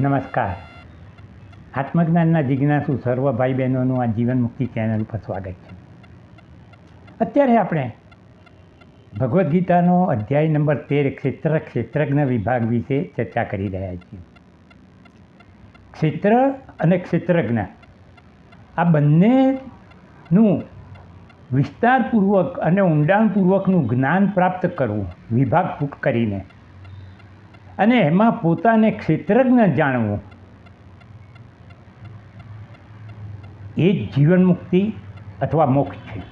નમસ્કાર. આત્મજ્ઞાનના જિજ્ઞાસુ સર્વ ભાઈ બહેનોનું આ જીવન મુક્તિ ચેનલ પર સ્વાગત છે. અત્યારે આપણે ભગવદ્ ગીતાનો અધ્યાય નંબર તેર ક્ષેત્ર, ક્ષેત્રજ્ઞ વિભાગ વિશે ચર્ચા કરી રહ્યા છીએ. ક્ષેત્ર અને ક્ષેત્રજ્ઞ, આ બંનેનું વિસ્તારપૂર્વક અને ઊંડાણપૂર્વકનું જ્ઞાન પ્રાપ્ત કરવું વિભાગ કરીને અને એમાં પોતાને ક્ષેત્રજ્ઞ જાણવું. એ જ જીવન મુક્તિ અથવા મોક્ષ છે.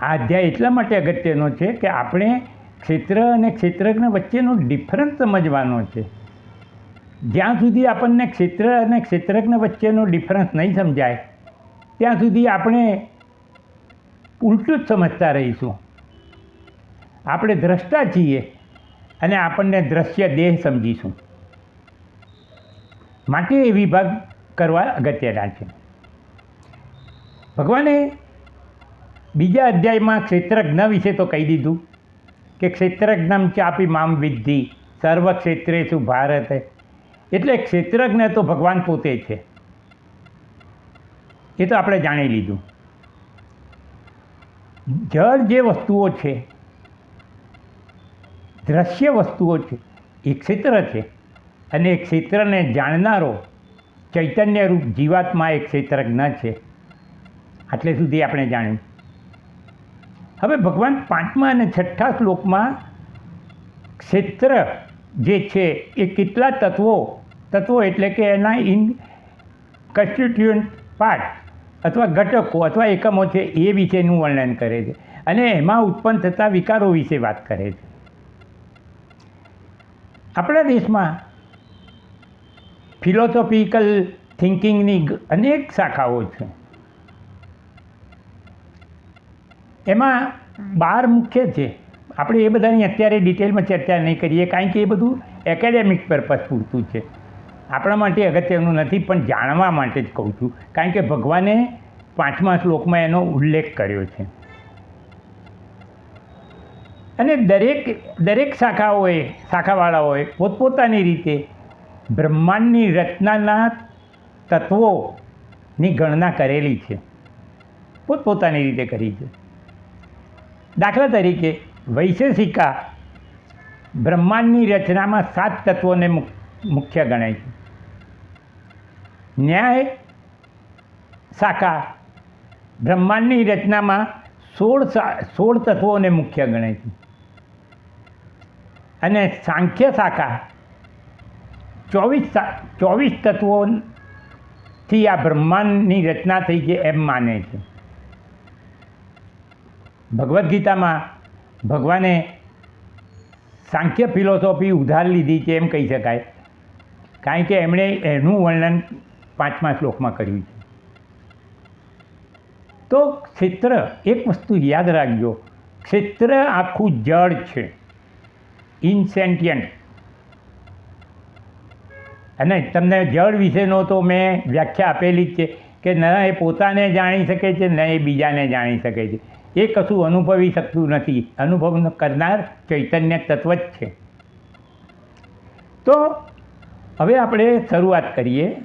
આ અધ્યાય એટલા માટે અગત્યનો છે કે આપણે ક્ષેત્ર અને ક્ષેત્રજ્ઞ વચ્ચેનો ડિફરન્સ સમજવાનો છે. જ્યાં સુધી આપણને ક્ષેત્ર અને ક્ષેત્રજ્ઞ વચ્ચેનો ડિફરન્સ નહીં સમજાય, ત્યાં સુધી આપણે ઉલટું જ સમજતા રહીશું. આપણે દ્રષ્ટા છીએ અને આપણને દ્રશ્ય દેહ સમજીશું. માટે એ વિભાગ કરવા અગત્યના છે. ભગવાને બીજા અધ્યાયમાં ક્ષેત્રજ્ઞ વિશે તો કહી દીધું કે ક્ષેત્રજ્ઞમ ચાપી મામ વિદ્ધિ, સર્વ ક્ષેત્રેશુ ભારત. એટલે ક્ષેત્રજ્ઞ તો ભગવાન પોતે છે. એ તો આપણે જાણી લીધું. જળ જે વસ્તુઓ છે દ્રશ્ય વસ્તુઓ છે. એ ક્ષેત્ર છે. અને એ ક્ષેત્રને જાણનારો ચૈતન્યરૂપ જીવાત્મા એ ક્ષેત્રજ્ઞ છે. આટલે સુધી આપણે જાણ્યું. હવે ભગવાન પાંચમા અને છઠ્ઠા શ્લોકમાં ક્ષેત્ર જે છે એ કેટલા તત્વો તત્વો એટલે કે એના ઇન કન્સ્ટિટ્યુન્ટ પાર્ટ અથવા ઘટકો અથવા એકમો છે એ વિશેનું વર્ણન કરે છે. અને એમાં ઉત્પન્ન થતા વિકારો વિશે વાત કરે છે. આપણા દેશમાં ફિલોસોફિકલ થિંકિંગની અનેક શાખાઓ છે. એમાં બાર મુખ્ય છે. આપણે એ બધાની અત્યારે ડિટેલમાં ચર્ચા નહીં કરીએ, કારણ કે એ બધું એકેડેમિક પર્પઝ પૂરતું છે. આપણા માટે અગત્યનું નથી, પણ જાણવા માટે જ કહું છું. કારણ કે ભગવાને પાંચમા શ્લોકમાં એનો ઉલ્લેખ કર્યો છે. અને દરેક દરેક શાખાઓએ, શાખાવાળાઓએ પોતપોતાની રીતે બ્રહ્માંડની રચનાના તત્વોની ગણના કરેલી છે. પોતપોતાની રીતે કરી છે. દાખલા તરીકે વૈશેષિકા બ્રહ્માંડની રચનામાં સાત તત્વોને મુખ્ય ગણાય છે. ન્યાય શાખા બ્રહ્માંડની રચનામાં સોળ સોળ તત્વોને મુખ્ય ગણાય છે. અને સાંખ્ય શાખા. ચોવીસ ચોવીસ તત્વોથી આ બ્રહ્માંડની રચના થઈ છે એમ માને છે. ભગવદ્ ગીતામાં ભગવાને સાંખ્ય ફિલોસોફી ઉધાર લીધી છે એમ કહી શકાય. કારણ કે એમણે એનું વર્ણન પાંચમા શ્લોકમાં કર્યું છે. તો ક્ષેત્ર, એક વસ્તુ યાદ રાખજો. ક્ષેત્ર આખું જળ છે. ઇનસેન્ટિયન્ટ. અને તમને જળ વિશેનો તો મેં વ્યાખ્યા આપેલી જ છે કે ન, એ પોતાને જાણી શકે છે, ન, એ બીજાને જાણી શકે છે. એ કશું અનુભવી શકતું નથી. અનુભવ કરનાર ચૈતન્ય તત્વ જ છે. તો હવે આપણે શરૂઆત કરીએ.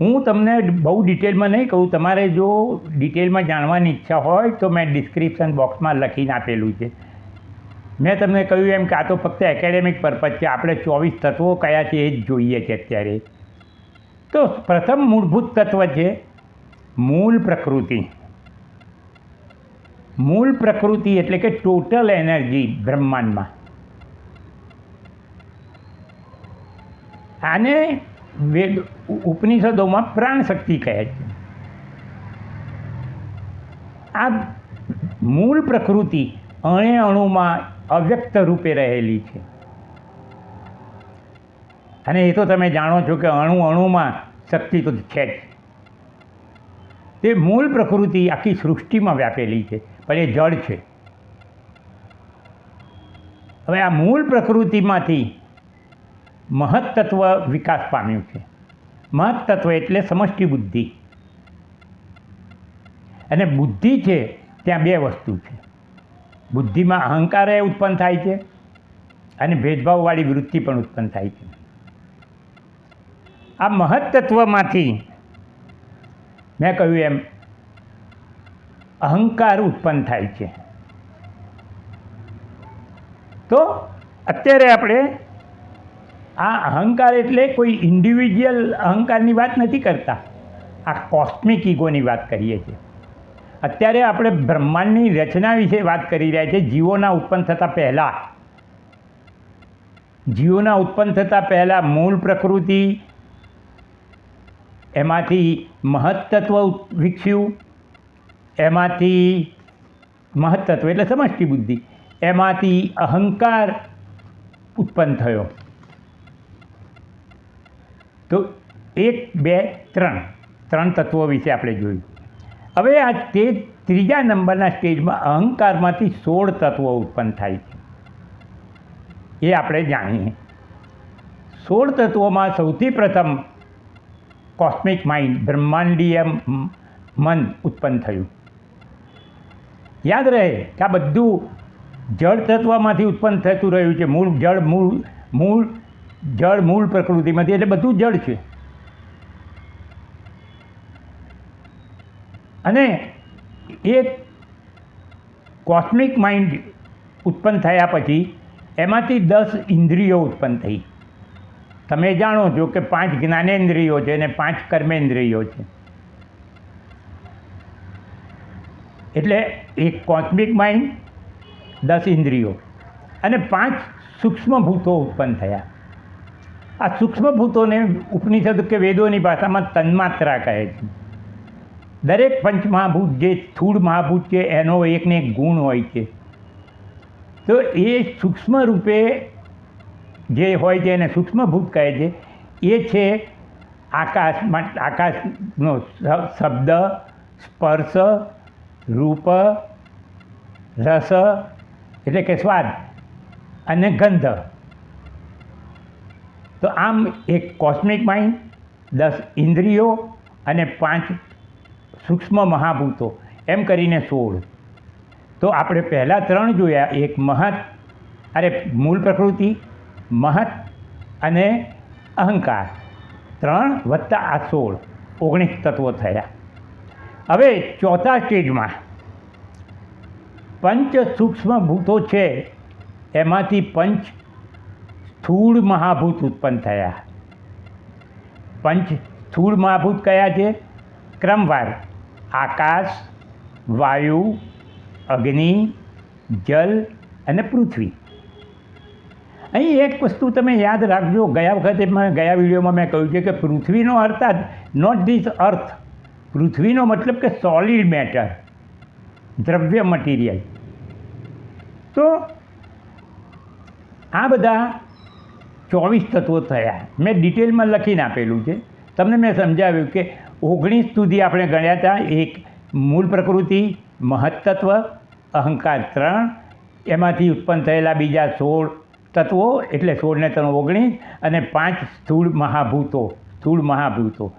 હું તમને બહુ ડિટેલમાં નહીં કહું. તમારે જો ડિટેલમાં જાણવાની ઈચ્છા હોય તો મેં ડિસ્ક્રિપ્શન બોક્સમાં લખીને આપેલું છે. મેં તમને કહ્યું એમ કે આ તો ફક્ત એકેડેમિક પર્પઝ છે. આપણે ચોવીસ તત્વો કયા છે એ જ જોઈએ છે અત્યારે. તો પ્રથમ મૂળભૂત તત્વ છે મૂળ પ્રકૃતિ. મૂળ પ્રકૃતિ એટલે કે ટોટલ એનર્જી બ્રહ્માંડમાં. આને વેદ ઉપનિષદોમાં પ્રાણ શક્તિ કહે છે. આ મૂળ પ્રકૃતિ અણે અણુમાં અવ્યક્ત રૂપે રહેલી છે. અને એ તો તમે જાણો છો કે અણુ અણુમાં શક્તિ તો છે જ. તે મૂળ પ્રકૃતિ આખી સૃષ્ટિમાં વ્યાપેલી છે, પણ એ જળ છે. હવે આ મૂળ પ્રકૃતિમાંથી મહત્તત્વ વિકાસ પામ્યું છે. મહત્તત્વ એટલે સમષ્ટિ બુદ્ધિ. અને બુદ્ધિ છે, ત્યાં બે વસ્તુ છે. બુદ્ધિમાં અહંકાર એ ઉત્પન્ન થાય છે અને ભેદભાવવાળી વૃત્તિ પણ ઉત્પન્ન થાય છે. આ મહત્તત્વમાંથી મેં કહ્યું એમ, અહંકાર ઉત્પન્ન થાય છે. તો અત્યારે આપણે આ અહંકાર એટલે કોઈ ઇન્ડિવિજ્યુઅલ અહંકારની વાત નથી કરતા. આ કોસ્મિક ઈગોની વાત કરીએ છીએ. અત્યારે આપણે બ્રહ્માંડની રચના વિશે વાત કરી રહ્યા છીએ, જીવોના ઉત્પન્ન થતાં પહેલાં. જીવોના ઉત્પન્ન થતાં પહેલાં મૂળ પ્રકૃતિ એમાંથી મહત્તત્વ વિકસ્યું, એમાંથી મહત્તત્વ એટલે સમષ્ટિ બુદ્ધિ, એમાંથી અહંકાર ઉત્પન્ન થયો. તો એક, બે, ત્રણ ત્રણ તત્વો વિશે આપણે જોયું. હવે આ તે ત્રીજા નંબરના સ્ટેજમાં અહંકારમાંથી સોળ તત્વો ઉત્પન્ન થાય છે. એ આપણે જાણીએ. સોળ તત્વોમાં સૌથી પ્રથમ કોસ્મિક માઇન્ડ બ્રહ્માંડીય મન ઉત્પન્ન થયું. યાદ રહે કે આ બધું જળ તત્વમાંથી ઉત્પન્ન થતું રહ્યું છે. મૂળ જળ મૂળ મૂળ જળ મૂળ પ્રકૃતિમાંથી, એટલે બધું જળ છે. અને એક કોસ્મિક માઇન્ડ ઉત્પન્ન થયા પછી એમાંથી દસ ઇન્દ્રિયો ઉત્પન્ન થઈ. તમે જાણો છો કે પાંચ જ્ઞાનેન્દ્રિયો છે અને પાંચ કર્મેન્દ્રિયો છે. એટલે એક કોસ્મિક માઇન્ડ દસ ઇન્દ્રિયો અને પાંચ સૂક્ષ્મ ભૂતો ઉત્પન્ન થયા. આ સૂક્ષ્મ ભૂતોને ઉપનિષદ કે વેદોની ભાષામાં તન્માત્રા કહે છે. દરેક પંચમહાભૂત જે સ્થૂળ મહાભૂત છે, એનો એકને એક ગુણ હોય છે. તો એ સૂક્ષ્મ રૂપે જે હોય છે, એને સૂક્ષ્મભૂત કહે છે, એ છે આકાશમાં આકાશનો શબ્દ, સ્પર્શ, રૂપ, રસ, એટલે કે સ્વાદ અને ગંધ. તો આમ એક કોસ્મિક માઇન્ડ દસ ઇન્દ્રિયો અને પાંચ સૂક્ષ્મ મહાભૂતો, એમ કરીને સોળ. તો આપણે પહેલાં ત્રણ જોયા, એક મહત, અરે મૂળ પ્રકૃતિ, મહત અને અહંકાર. ત્રણ વત્તા આ સોળ, ઓગણીસ તત્વો થયા. હવે ચોથા સ્ટેજમાં પંચ સૂક્ષ્મ ભૂતો છે, એમાંથી પંચ સ્થૂળ મહાભૂત ઉત્પન્ન થયા. પંચ સ્થૂળ મહાભૂત કયા છે? ક્રમવાર. આકાશ, વાયુ, અગ્નિ, જલ અને પૃથ્વી. અહીં એક વસ્તુ તમે યાદ રાખજો. ગયા વખતે મેં ગયા વિડીયોમાં મેં કહ્યું છે કે પૃથ્વીનો અર્થ નોટ ધીસ અર્થ પૃથ્વીનો મતલબ કે સોલિડ મેટર દ્રવ્ય મટીરિયલ તો આ બધા ચોવીસ તત્વો થયા. મેં ડિટેલમાં લખીને આપેલું છે. તમને મેં સમજાવ્યું કે ઓગણીસ સુધી આપણે ગણ્યા હતા. એક મૂળ પ્રકૃતિ, મહત્તત્વ, અહંકાર ત્રણ, એમાંથી ઉત્પન્ન થયેલા બીજા સોળ તત્વો, એટલે સોળને ત્રણ ઓગણીસ, અને પાંચ સ્થૂળ મહાભૂતો સ્થૂળ મહાભૂતો.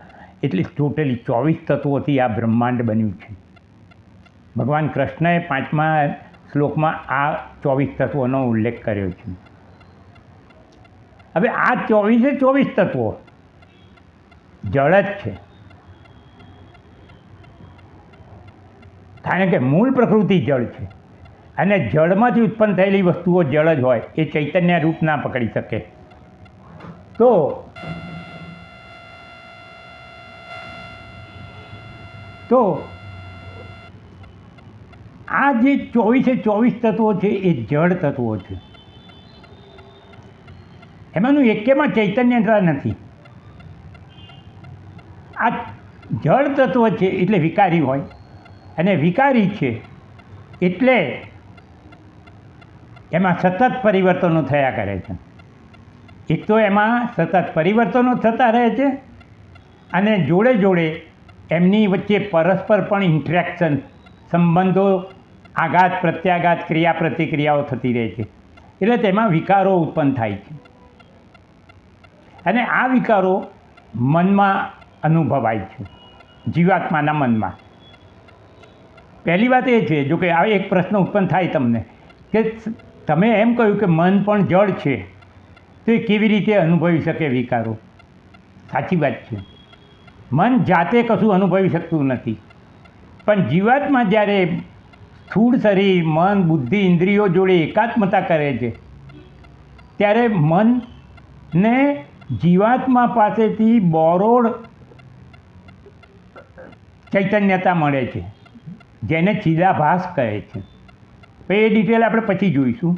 એટલે ટોટલી ચોવીસ તત્વોથી આ બ્રહ્માંડ બન્યું છે. ભગવાન કૃષ્ણએ પાંચમા શ્લોકમાં આ ચોવીસ તત્વોનો ઉલ્લેખ કર્યો છે. હવે આ ચોવીસે ચોવીસ તત્વો જળ જ છે. કારણ કે મૂળ પ્રકૃતિ જળ છે. અને જળમાંથી ઉત્પન્ન થયેલી વસ્તુઓ જળ જ હોય, એ ચૈતન્ય રૂપ ના પકડી શકે. તો તો આ જે ચોવીસે ચોવીસ તત્વો છે, એ જળ તત્વો છે. એમાંનું એકેમાં ચૈતન્યતા નથી. આ જળ તત્વ છે, એટલે વિકારી હોય. અને વિકારી છે, એટલે એમાં સતત પરિવર્તનો થયા કરે છે. એક તો એમાં સતત પરિવર્તનો થતા રહે છે અને જોડે જોડે એમની વચ્ચે પરસ્પર પણ ઇન્ટરેક્શન સંબંધો, આઘાત, પ્રત્યાઘાત ક્રિયા પ્રતિક્રિયાઓ થતી રહે છે. એટલે તેમાં વિકારો ઉત્પન્ન થાય છે. અને આ વિકારો મનમાં અનુભવાય છે, જીવાત્માના મનમાં. પહેલી વાત એ છે, જો કે આ એક પ્રશ્ન ઉત્પન્ન થાય તમને, કે તમે એમ કહ્યું કે મન પણ જળ છે, તો એ કેવી રીતે અનુભવી શકે વિકારો? સાચી વાત છે. મન જાતે કશું અનુભવી શકતું નથી. પણ જીવાતમાં જ્યારે સ્થૂળ શરીર, મન, બુદ્ધિ, ઇન્દ્રિયો જોડે એકાત્મતા કરે છે, ત્યારે મનને જીવાત્મા પાસેથી બોરોડ ચૈતન્યતા મળે છે. જેને ચિદાભાસ કહે છે. તો એ ડિટેલ આપણે પછી જોઈશું.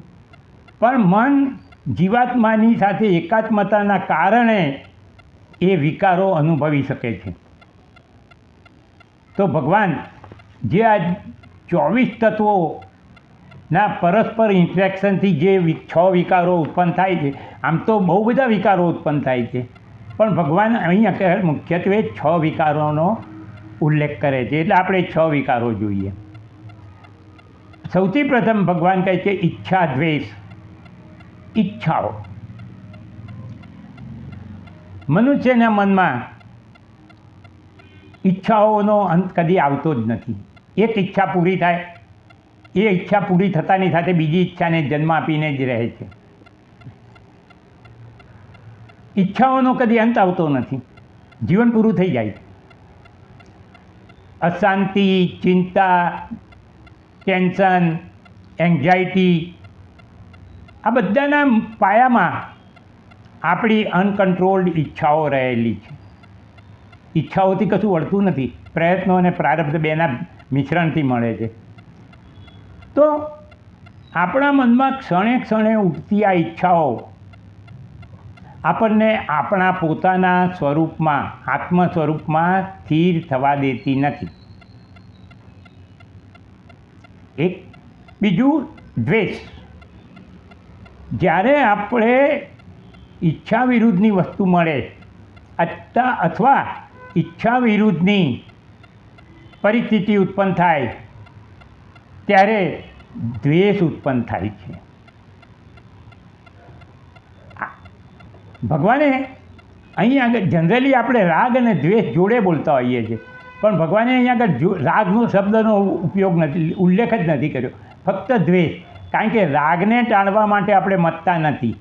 પણ મન જીવાત્માની સાથે એકાત્મતાના કારણે એ વિકારો અનુભવી શકે છે. તો ભગવાન, જે આ ચોવીસ તત્વોના પરસ્પર ઇન્ટરેક્શનથી જે છ વિકારો ઉત્પન્ન થાય છે, આમ તો બહુ બધા વિકારો ઉત્પન્ન થાય છે. પણ ભગવાન અહીં મુખ્યત્વે છ વિકારોનો ઉલ્લેખ કરે છે. એટલે આપણે છ વિકારો જોઈએ. સૌથી પ્રથમ ભગવાન કહે છે, ઈચ્છા દ્વેષ. ઈચ્છાઓ. મનુષ્યના મનમાં ઈચ્છાઓનો અંત કદી આવતો જ નથી. એક ઈચ્છા પૂરી થાય, એ ઈચ્છા પૂરી થતાની સાથે બીજી ઈચ્છાને જન્મ આપીને જ રહે છે. ઈચ્છાઓનો કદી અંત આવતો નથી. જીવન પૂરું થઈ જાય. અશાંતિ, ચિંતા, ટેન્શન, એન્ઝાયટી, આ બધાના પાયામાં આપણી અનકન્ટ્રોલ્ડ ઈચ્છાઓ રહેલી છે. ઈચ્છાઓથી કશું વળતું નથી. પ્રયત્નો અને પ્રારબ્ધ બેના મિશ્રણથી મળે છે. તો આપણા મનમાં ક્ષણે ક્ષણે ઉઠતી આ ઈચ્છાઓ આપણને આપણા પોતાના સ્વરૂપમાં આત્મ સ્વરૂપમાં સ્થિર થવા દેતી નથી. એક બીજું દ્વેષ. જ્યારે આપણે ઈચ્છા વિરુદ્ધની વસ્તુ મળે અથવા અથવા ઈચ્છા વિરુદ્ધની પરિસ્થિતિ ઉત્પન્ન થાય, ત્યારે દ્વેષ ઉત્પન્ન થાય છે. ભગવાને અહીં આગળ જનરલી આપણે રાગ અને દ્વેષ જોડે બોલતા હોઈએ છીએ. પણ ભગવાને અહીં આગળ જો- રાગનો શબ્દનો ઉપયોગ નથી, ઉલ્લેખ જ નથી કર્યો. ફક્ત દ્વેષ. કારણ કે રાગને ટાળવા માટે આપણે મતતા નથી.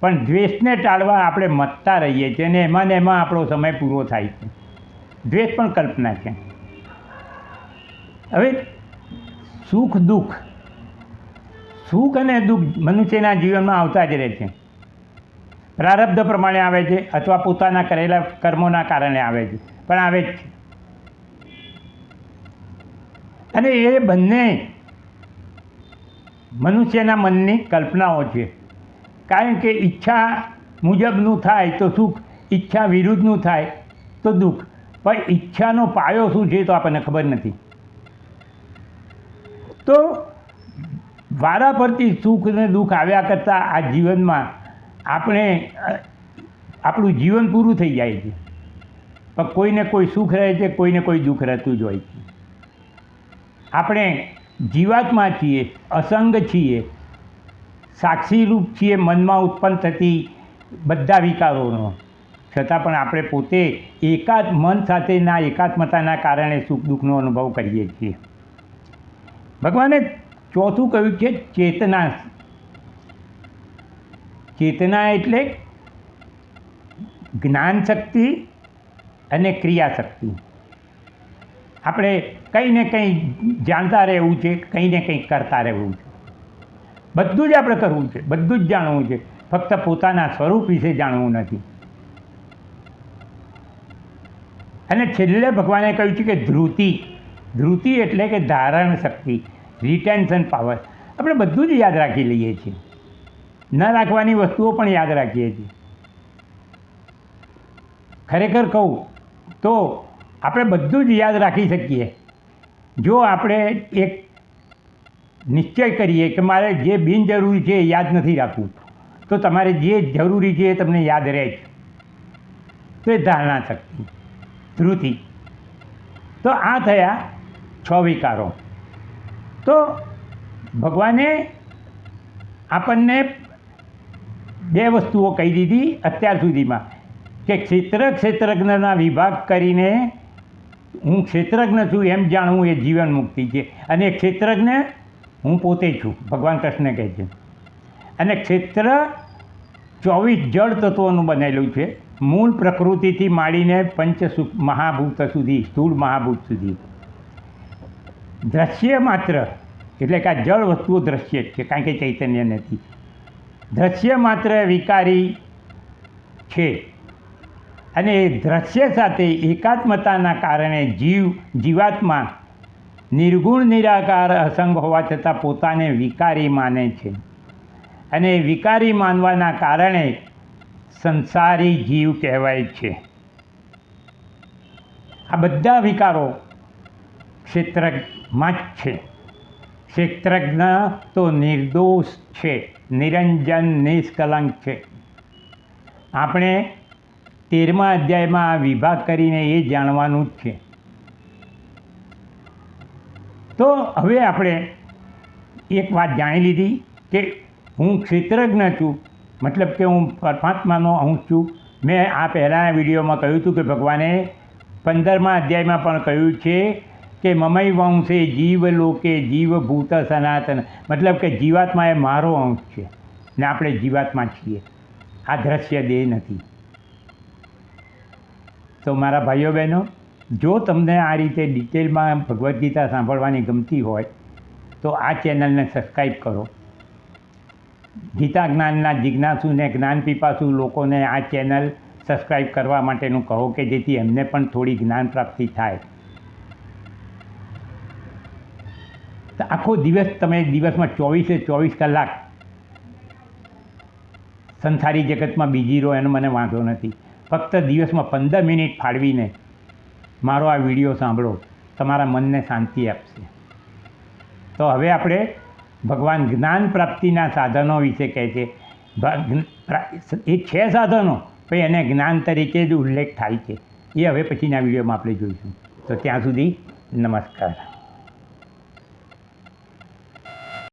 પણ દ્વેષને ટાળવા આપણે મતતા રહીએ છીએ અને એમાં ને એમાં આપણો સમય પૂરો થાય છે. દ્વેષ પણ કલ્પના છે. હવે સુખ દુઃખ. સુખ અને દુઃખ મનુષ્યના જીવનમાં આવતા જ રહે છે. પ્રારબ્ધ પ્રમાણે આવે છે અથવા પોતાના કરેલા કર્મોના કારણે આવે છે. પણ આવે જ છે. અને એ બંને મનુષ્યના મનની કલ્પનાઓ છે. કારણ કે ઈચ્છા મુજબનું થાય તો સુખ, ઈચ્છા વિરુદ્ધનું થાય તો દુઃખ. પણ ઈચ્છાનો પાયો શું છે તો આપણને ખબર નથી. તો વારા પરથી સુખ અને દુઃખ આવ્યા કરતાં આ જીવનમાં આપણે આપણું જીવન પૂરું થઈ જાય છે. પણ કોઈને કોઈ સુખ રહે છે, કોઈને કોઈ દુઃખ રહેતું જ હોય છે. આપણે જીવાત્મા છીએ, અસંગ છીએ સાક્ષી રૂપ છીએ, મનમાં ઉત્પન્ન થતી બધા વિકારોનો. છતાં પણ આપણે પોતે એકાદ મન સાથેના, એકાત્મતાના કારણે સુખ દુઃખનો અનુભવ કરીએ છીએ. ભગવાને ચોથું કહ્યું છે, ચેતના ચેતના એટલે જ્ઞાન શક્તિ અને ક્રિયાશક્તિ. આપણે કંઈ ને કંઈ જાણતા રહેવું છે, કંઈ ને કંઈ કરતા રહેવું છે. બધું જ આપણે કરવું છે, બધું જ જાણવું છે. ફક્ત પોતાના સ્વરૂપ વિશે જાણવું નથી. અને છેલ્લે ભગવાને કહ્યું છે કે ધ્રુતિ ધ્રુતિ એટલે કે ધારણ શક્તિ રિટેન્શન પાવર આપણે બધું જ યાદ રાખી લઈએ છીએ. ન રાખવાની વસ્તુઓ પણ યાદ રાખીએ છીએ. ખરેખર કહું તો આપણે બધું જ યાદ રાખી શકીએ. જો આપણે એક નિશ્ચય કરીએ કે મારે જે બિનજરૂરી છે એ યાદ નથી રાખવું, તો તમારે જે જરૂરી છે એ તમને યાદ રહે છે. તો એ ધારણા શક્તિ, ધ્રુતિ. તો આ થયા છ વિકારો. તો ભગવાને આપણને બે વસ્તુઓ કહી દીધી અત્યાર સુધીમાં કે ક્ષેત્ર ક્ષેત્રજ્ઞના વિભાગ કરીને હું ક્ષેત્રજ્ઞ છું એમ જાણવું એ જીવન મુક્તિ છે. અને ક્ષેત્રજ્ઞ હું પોતે છું, ભગવાન કૃષ્ણ કહે છે. અને ક્ષેત્ર ચોવીસ જળ તત્વોનું બનેલું છે. મૂળ પ્રકૃતિથી માંડીને પંચ મહાભૂત સુધી, સ્થૂળ મહાભૂત સુધી. દ્રશ્ય માત્ર, એટલે કે આ જળ વસ્તુઓ દ્રશ્ય જ છે, કારણ કે ચૈતન્ય નથી. દ્રશ્ય માત્ર વિકારી છે. અને એ દ્રશ્ય સાથે એકાત્મતાના કારણે જીવ, જીવાત્મા નિર્ગુણ, નિરાકાર, અસંગ હોવા છતાં પોતાને વિકારી માને છે. અને વિકારી માનવાના કારણે સંસારી જીવ કહેવાય છે. આ બધા વિકારો ક્ષેત્રમાં જ છે. ક્ષેત્રજ્ઞ તો નિર્દોષ છે, નિરંજન, નિષ્કલંક છે. આપણે તેરમા અધ્યાયમાં આ વિભાગ કરીને એ જાણવાનું જ છે. તો હવે આપણે એક વાત જાણી લીધી કે હું ક્ષેત્રજ્ઞ છું, મતલબ કે હું પરમાત્માનો અંશ છું. મેં આ પહેલાંના વિડીયોમાં કહ્યું હતું કે ભગવાને પંદરમા અધ્યાયમાં પણ કહ્યું છે કે મમય વંશે જીવ લોકે જીવભૂત સનાતન. મતલબ કે જીવાત્મા એ મારો અંશ છે ને આપણે જીવાત્મા છીએ. આ દ્રશ્ય દેહ નથી. તો મારા ભાઈઓ બહેનો, જો તમને આ રીતે ડિટેલમાં ભગવદ્ ગીતા સાંભળવાની ગમતી હોય, તો આ ચેનલને સબસ્ક્રાઈબ કરો. ગીતા જ્ઞાનના જિજ્ઞાસુને જ્ઞાન પીપાસુ લોકોને આ ચેનલ સબસ્ક્રાઈબ કરવા માટેનું કહો કે જેથી એમને પણ થોડી જ્ઞાન પ્રાપ્તિ થાય. તો આખો દિવસ તમે દિવસમાં ચોવીસે ચોવીસ કલાક સંસારી જગતમાં બીજી રહો એનો મને વાંધો નથી. ફક્ત દિવસમાં પંદર મિનિટ ફાળવીને મારો આ વીડિયો સાંભળો. તમારા મનને શાંતિ આપશે. તો હવે આપણે ભગવાન જ્ઞાન પ્રાપ્તિના સાધનો વિશે કહે છે. એ છે સાધનો, પણ એને જ્ઞાન તરીકે જ ઉલ્લેખ થાય છે. એ હવે પછીના વિડીયોમાં આપણે જોઈશું. તો ત્યાં સુધી નમસ્કાર.